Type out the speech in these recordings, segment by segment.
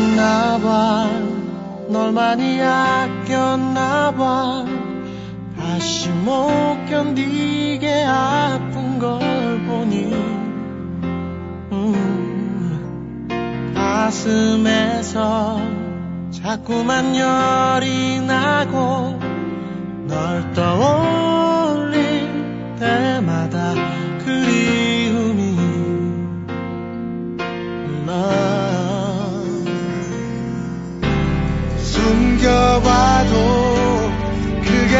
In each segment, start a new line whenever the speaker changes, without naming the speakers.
몰랐나봐. 널 많이 아꼈나봐. 다시 못 견디게 아픈 걸 보니. 음, 가슴에서 자꾸만 열이 나고 널 떠올릴 때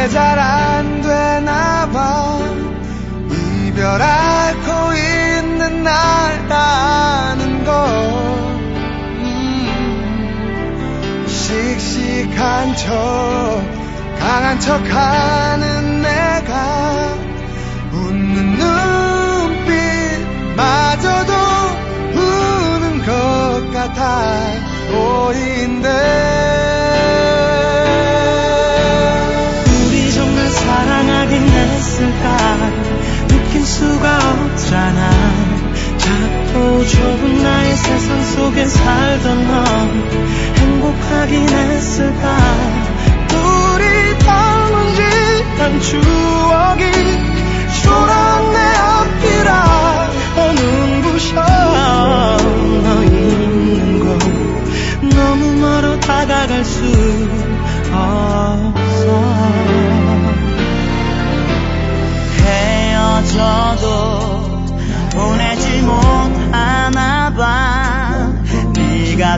그게 잘 안 되나 봐. 이별 앓고 있는 날 아는 걸 음, 씩씩한 척 강한 척 하는 내가 웃는 눈빛마저도 우는 것 같아. 보인대 했을까? 느낄 수가 없잖아. 작고 좁은 나의 세상 속에 살던 넌 행복하긴 했을까? 우리 닮은 듯한 추억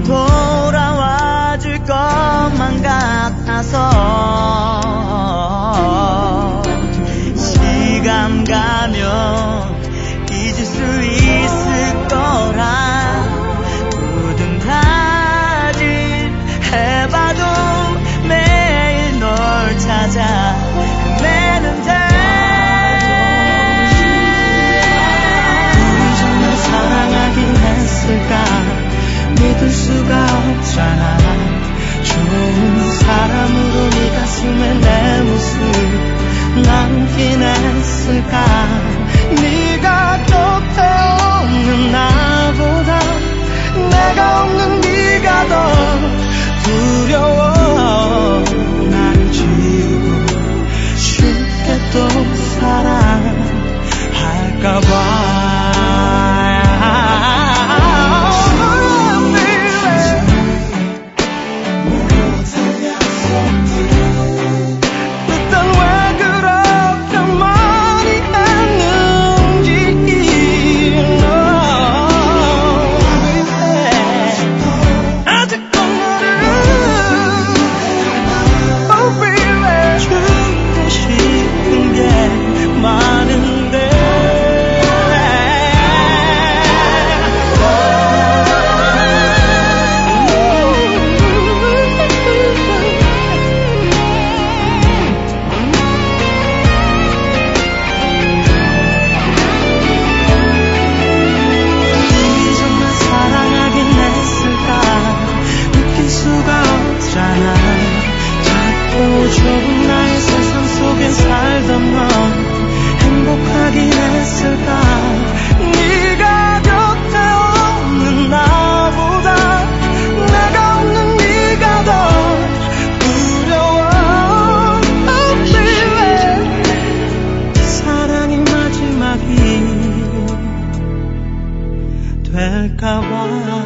돌아와 줄 것만 같아서
없잖아. 좋은 사람으로 네 가슴에 내 모습 남긴 했을까 acabar.